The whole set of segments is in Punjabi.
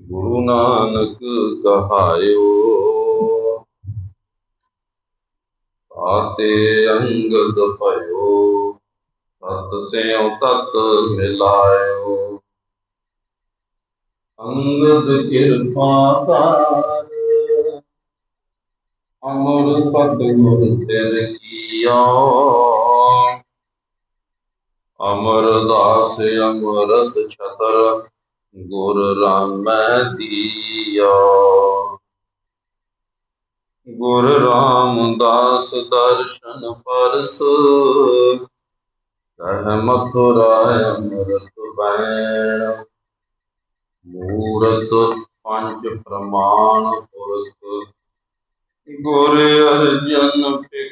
ਗੁਰੂ ਨਾਨਕ ਕਹਾਇਓ ਆਤੇ ਅੰਗਦ ਭਇਓ, ਸਤ ਸਿਉ ਤਤ ਮਿਲਾਇਓ। ਅੰਗਦ ਕਿਰਪਾ ਤਾਰੇ ਅਮਰ ਸਤ ਗੁਰ ਤੇਰੇ ਕੀਆ। ਅਮਰਦਾਸ ਅਮਰਤ ਛਤਰ, ਗੁਰ ਰਾਮੈ ਦੀਆ। ਗੁਰ ਰਾਮਦਾਸ ਦਰਸ਼ਨ ਪਰਸ ਕਹਿ ਮਥੁਰਾ ਅਮਰਤ ਬੈਣ। ਮੂਰਤ ਪੰਜ ਪ੍ਰਮਾਣ ਪੁਰਖ, ਗੁਰ ਅਰਜਨ ਪਿਖੋ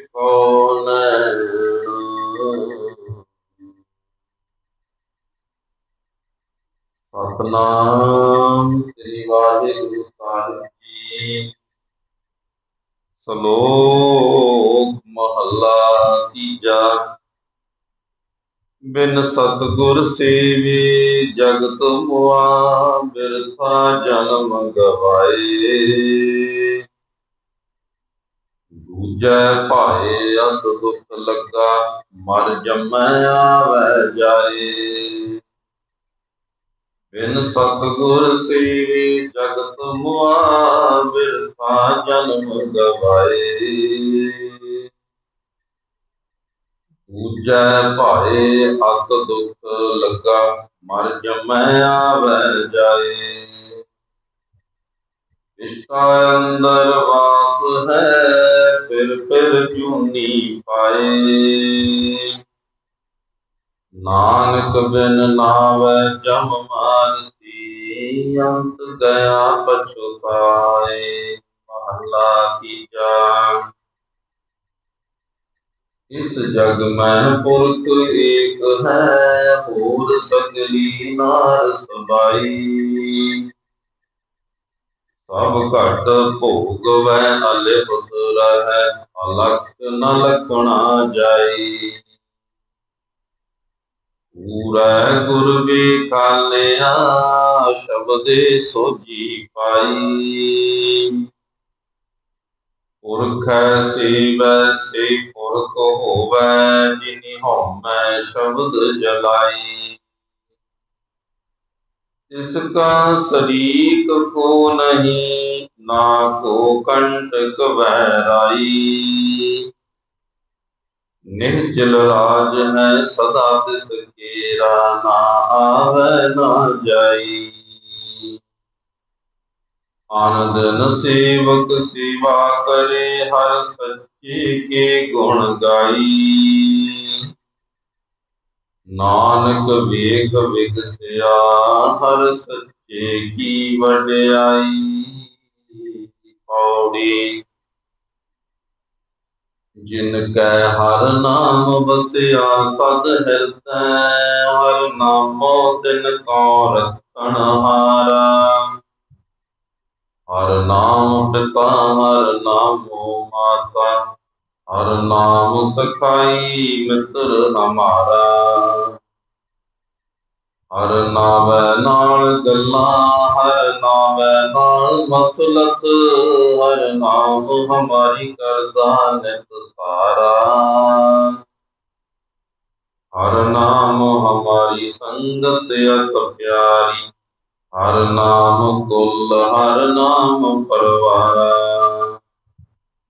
ਸਤਨਾਮ ਸ੍ਰੀ ਵਾਹਿਗੁਰੂ ਸਾਹਿਬ ਜੀ। ਸ਼ਲੋਕ ਮਹੱਲਾ ਤੀਜਾ। ਬਿਨ ਸਤਗੁਰ ਸੇਵੀ ਜਗਤ ਮੁਆ, ਬਿਰਥਾ ਜਨਮ ਗਵਾਏ ਦੂਜੈ ਭਾਏ ਅਸ ਦੁਖ ਲੱਗਾ, ਮਰ ਜਮੈ ਆਵੈ ਜਾਏ। ਬਿਨ ਸਤਗੁਰ ਸੇਵੀ ਜਗਤ ਮੁਆ ਬਿਰਥਾ ਜਨਮ ਗਵਾਏ। ਦੂਜੈ ਭਾਏ ਅਤ ਦੁਖ ਲੱਗਾ, ਮਰ ਜਮੈ ਆਵੈ ਜਾਏ। ਇਸ਼ਕਾ ਅੰਦਰ ਵਾਸ ਹੈ, ਫਿਰ ਫਿਰ ਜੂਨੀ ਪਾਏ। ਨਾਨਕ ਬਿਨ ਨਾਵੈ ਜਮ ਮਾਨਸੀ ਅੰਤ ਗਿਆ ਪਛੁਤਾਏ ਮਹਲਾ ਤੀਜਾ ਇਸ ਜਗ ਮੈਂ ਪੁਰਖ ਏਕ ਹੈ, ਹੋਰ ਸਗਲੀ ਨਾਰ ਸਬਾਈ ਸਭ ਘਟ ਭੋਗ ਵੈ ਅਲਿਪਤ ਰਹੈ, ਅਲਖ ਨ ਲਖਣਾ ਜਾਈ। ਪੂਰੈ ਗੁਰ ਵਿਕਾਲਿਆ ਸ਼ਬਦੇ ਸੋਜੀ ਪਾਈ। ਪੁਰਖੈ ਸੇਵੈ, ਸੇ ਪੁਰਖ ਹੋਵੈ, ਜਿਨਿ ਹਉਮੈ ਸ਼ਬਦ ਜਲਾਈ। ਇਸ ਕਾ ਸਰੀਕ ਕੋ ਨਹੀਂ, ਨਾ ਕੋ ਕੰਟਕ ਵੈਰਾਈ ਨਿਰਜਲ ਰਾਜ ਹੈ ਸਦਾ ਤਿਸ ਕੇਰਾ ਨਾ ਆਵੈ, ਨਾ ਜਾਈ। ਆਨੰਦ ਨ ਸੇਵਕ ਸੇਵਾ ਕਰੇ, ਹਰ ਸੱਚੇ ਕੇ ਗੁਣ ਗਾਈ। ਨਾਨਕ ਵੇਖ ਵਿਗਸਿਆ, ਹਰ ਸੱਚੇ ਕੀ ਵਡਿਆਈ। ਪੌੜੀ ਜਿਨ ਕੈ ਹਰ ਨਾਮ ਬਸਿਆ ਸਦ ਹਿਰਦੈ ਹਰ ਨਾਮੋ ਤਿਨ ਕੋ ਰਖਣ ਹਾਰਾ। ਹਰ ਨਾਮ ਪਿਤਾ ਹਰ ਨਾਮੋ ਮਾਤਾ, ਹਰ ਨਾਮ ਸਖਾਈ ਮਿੱਤਰ ਹਮਾਰਾ ਹਰ ਨਾਵੈ ਨਾਲ ਗੱਲਾਂ, ਹਰ ਨਾਵੈ ਨਾਲ ਮਸਲਤ, ਹਰ ਨਾਮ ਹਮਾਰੀ ਕਰਦਾ ਨਿਤ ਸਾਰਾ। ਹਰ ਨਾਮ ਹਮਾਰੀ ਸੰਗਤ ਅਤ ਪਿਆਰੀ, ਹਰ ਨਾਮ ਕੁਲ, ਹਰ ਨਾਮ ਪਰਵਾਰਾ।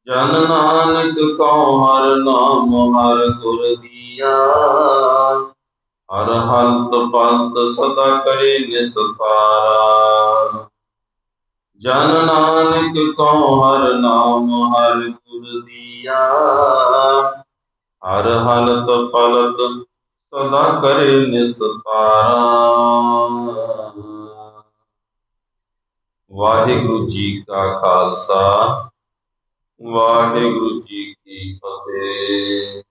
ਜਨ ਨਾਨਕ ਕਉ ਹਰ ਨਾਮ, ਹਰ ਗੁਰ ਦੀਆ। ਹਰ ਹੰਤ ਪੰਤ ਸਦਾ ਕਰੇ ਨਿਸਤਾਰਾ। ਜਨ ਨਾਨਕ ਕਉ ਹਰ ਨਾਮ ਹਰ ਗੁਰ ਦੀਆ। ਹਰ ਹਲਤ ਪਲਤ ਸਦਾ ਕਰੇ ਨਿਸਤਾਰਾ। ਵਾਹਿਗੁਰੂ ਜੀ ਕਾ ਖਾਲਸਾ, ਵਾਹਿਗੁਰੂ ਜੀ ਕੀ ਫਤਿਹ।